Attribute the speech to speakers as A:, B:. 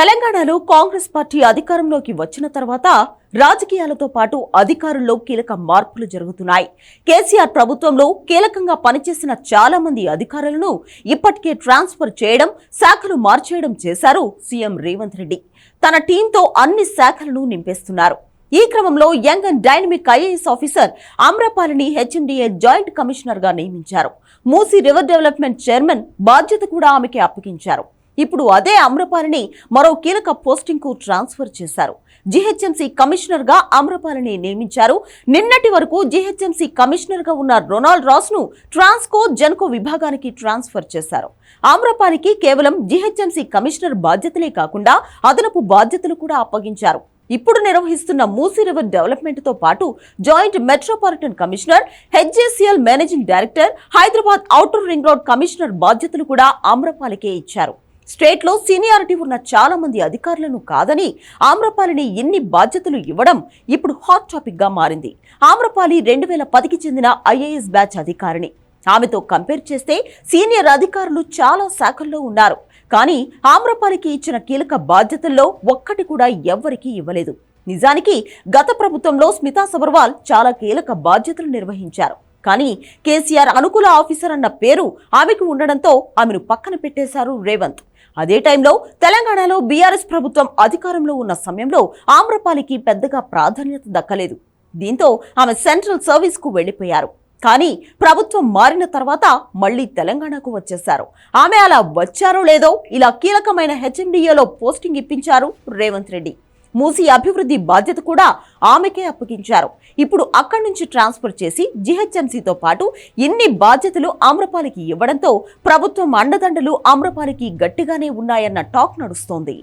A: తెలంగాణలో కాంగ్రెస్ పార్టీ అధికారంలోకి వచ్చిన తర్వాత రాజకీయాలతో పాటు అధికారుల్లో కీలక మార్పులు జరుగుతున్నాయి. కేసీఆర్ ప్రభుత్వంలో కీలకంగా పనిచేసిన చాలా మంది అధికారులను ఇప్పటికే ట్రాన్స్ఫర్ చేయడం శాఖలు మార్చేయడం చేశారు సీఎం రేవంత్ రెడ్డి. తన టీంతో అన్ని శాఖలను నింపేస్తున్నారు. ఈ క్రమంలో young and dynamic IAS officer ఆమ్రపాలిని HMDA joint కమిషనర్గా నియమించారు. మూసీ రివర్ డెవలప్మెంట్ చైర్మన్ బాధ్యత కూడా ఆమెకి అప్పగించారు. ఇప్పుడు అదే అమ్రపాలిని మరో కీలక పోస్టింగ్కు ట్రాన్స్ఫర్ చేశారు. జీహెచ్ఎంసీ కమిషనర్గా అమ్రపాలిని నియమించారు. నిన్నటి వరకు జీహెచ్ఎంసీ కమిషనర్గా ఉన్న రొనాల్డ్ రాస్ను ట్రాన్స్కో జన్కో విభాగానికి ట్రాన్స్ఫర్ చేశారు. ఆమ్రపాలికి కేవలం జీహెచ్ఎంసీ కమిషనర్ బాధ్యతలే కాకుండా అదనపు బాధ్యతలు కూడా అప్పగించారు. ఇప్పుడు నిర్వహిస్తున్న మూసీ రివర్ డెవలప్మెంట్తో పాటు joint metropolitan commissioner HJCL managing director Hyderabad outer ring road commissioner బాధ్యతలు కూడా ఆమ్రపాలికే ఇచ్చారు. స్టేట్లో సీనియారిటీ ఉన్న చాలా మంది అధికారులను కాదని ఆమ్రపాలిని ఎన్ని బాధ్యతలు ఇవ్వడం ఇప్పుడు హాట్ టాపిక్గా మారింది. ఆమ్రపాలి రెండు వేల పదికి చెందిన ఐఏఎస్ బ్యాచ్ అధికారిని. ఆమెతో కంపేర్ చేస్తే సీనియర్ అధికారులు చాలా శాఖల్లో ఉన్నారు. కానీ ఆమ్రపాలికి ఇచ్చిన కీలక బాధ్యతల్లో ఒక్కటి కూడా ఎవ్వరికీ ఇవ్వలేదు. నిజానికి గత ప్రభుత్వంలో స్మితా సబర్వాల్ చాలా కీలక బాధ్యతలు నిర్వహించారు. కానీ కేసీఆర్ అనుకూల ఆఫీసర్ అన్న పేరు ఆమెకు ఉండడంతో ఆమెను పక్కన పెట్టేశారు రేవంత్. అదే టైంలో తెలంగాణలో బీఆర్ఎస్ ప్రభుత్వం అధికారంలో ఉన్న సమయంలో ఆమ్రపాలికి పెద్దగా ప్రాధాన్యత దక్కలేదు. దీంతో ఆమె సెంట్రల్ సర్వీస్కు వెళ్ళిపోయారు. వెళ్ళిపోయారు కానీ ప్రభుత్వం మారిన తర్వాత మళ్ళీ తెలంగాణకు వచ్చేశారు. ఆమె అలా వచ్చారో లేదో ఇలా కీలకమైన హెచ్ఎండిఏలో పోస్టింగ్ ఇప్పించారు రేవంత్ రెడ్డి. మూసీ అభివృద్ధి బాధ్యత కూడా ఆమెకే అప్పగించారు. ఇప్పుడు అక్కడి నుంచి ట్రాన్స్ఫర్ చేసి జీహెచ్ఎంసీతో పాటు ఇన్ని బాధ్యతలు ఆమ్రపాలికి ఇవ్వడంతో ప్రభుత్వం అండదండలు ఆమ్రపాలికి గట్టిగానే ఉన్నాయన్న టాక్ నడుస్తోంది.